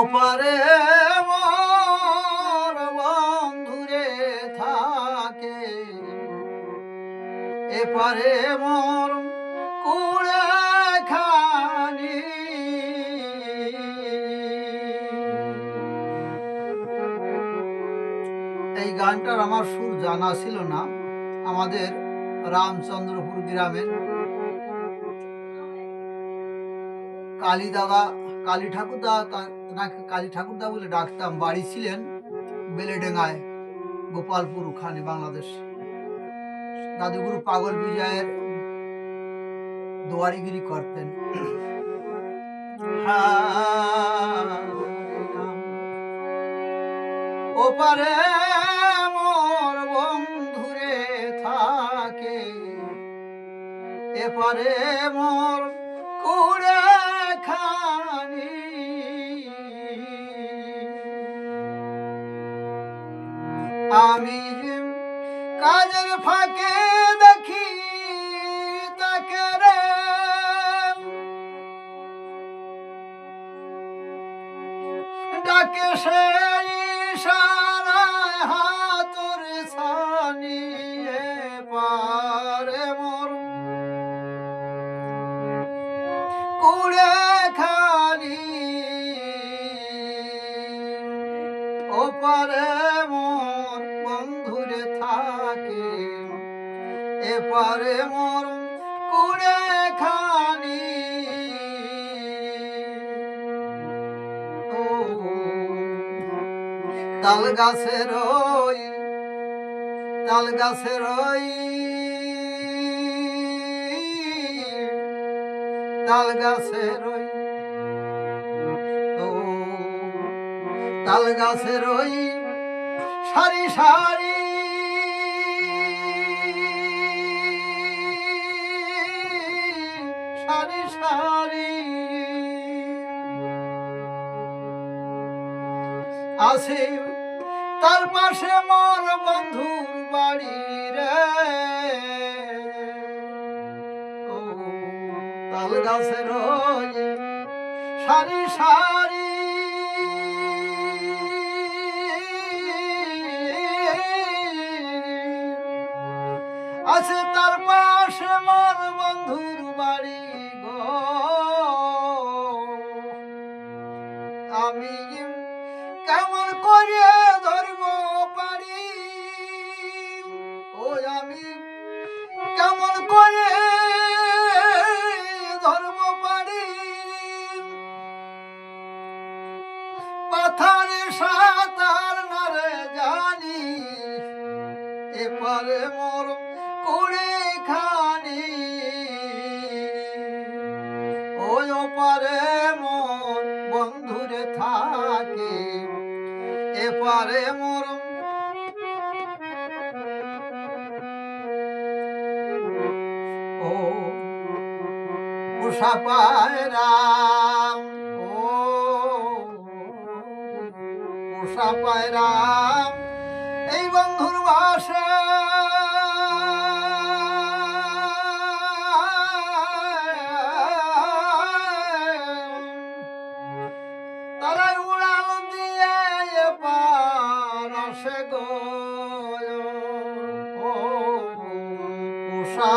ওপারে মোর বন্ধুরে থাকে। এপারে মোর কুড়ে খানি এই গানটার আমার সুর জানা ছিল না। আমাদের রামচন্দ্রপুর গ্রামের কালী দাদা, কালী ঠাকুরদা তা- তাকে কালী ঠাকুরদা বলে ডাকতাম। বাড়ি ছিলেন বেলেডেঙ্গায়, গোপালপুর, ওখানে বাংলাদেশ। দাদুগুরু পাগল বিজয়ের দোয়ারিগিরি করতেন। ওপারে মোর বন্ধুরে থাকে এপারে মোর কুড়ে খানি আমি কাজের ফাঁকে দেখি তাকে রে। ডাকে সে ইশারায় হাতুর ছানিয়ে পারে মোর। কুড়ে ওপারে মোর এপারে মোর কুড়ে ও তাল গাছের ওই তাল গাছের ওই তাল গাছের ওই তাল গাছের ওই সারি সারি আছে। তার পাশে মোর বন্ধুর বাড়ি রে। তাল গাছের সারি সারি। আছে তার পাশে মোর বন্ধুর বাড়ি। আমি কেমন করে ধরব পারি? পাথারে সাঁতার নারে জানি, এপারে মোর কুড়ি খানি ওই ওপারে মোর বন্ধুরে থাকে, এপারে মোর উষা পায় ও উষা পায়রাম এই বন্ধুর বাসে। তারাই উড়াল দিয়ে এপার আসে গো। ও উষা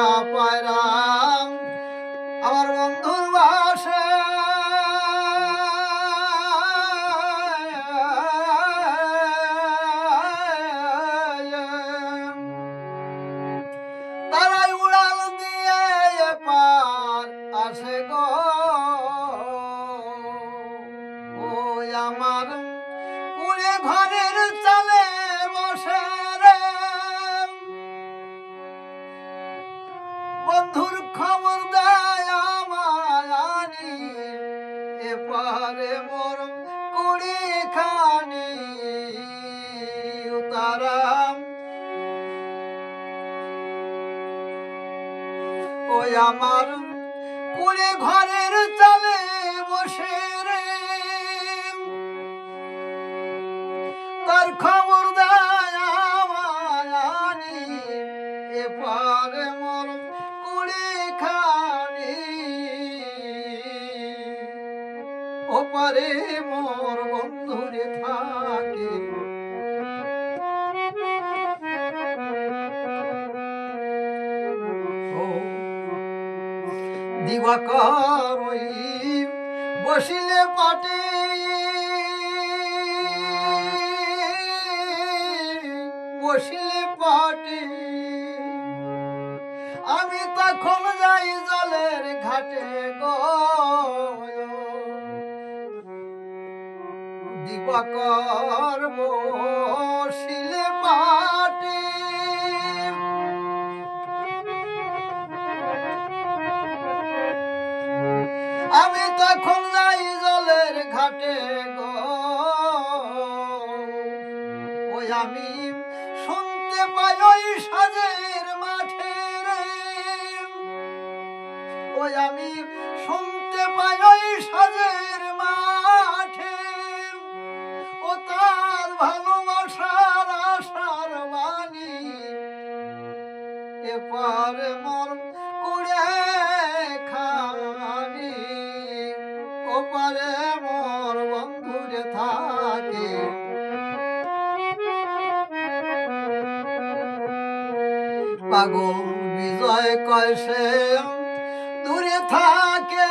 উতারাম ওই আমার কুড়ে ঘরের চালে বসে রে। তার খবর দেয় আমায়ানি এপারে মোর কুড়ি খানি। ওপারে মোর বন্ধুরে থাকে। বসিলে পাটে বসিলে পাটে আমি তখন যাই জলের ঘাটে গো। দিবাকর বসিলে পাটে যাই জলের ঘাটে গো? ওই আমি শুনতে পাই ওই সাজের মাঠে রে। ওই আমি শুনতে পাই ওই সাজের মাঠে। ও তার ভালোবাসার আশার বাণী, এপার পাগল বিজয় কয়সে দূরে থাকে।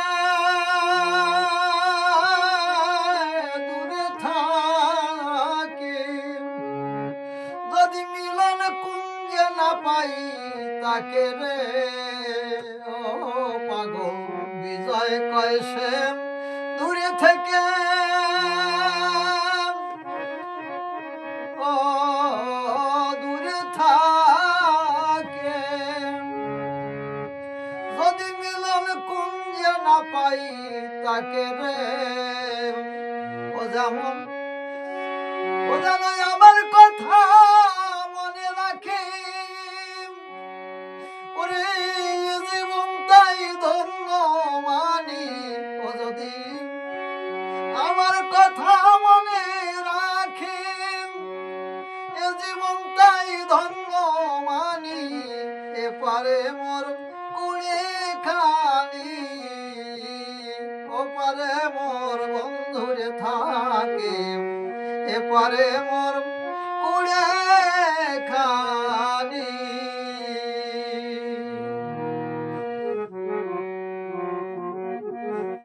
দূরে থাকে। যদি মিলন কুঞ্জে না পাই, তাকে রে, ও পাগল বিজয় কয়সে দূরে থেকে। তাকে রে। ও যেমন ও যেন আমার কথা মোর বন্ধুরে থাকে এপারে মোর কুড়ে খানি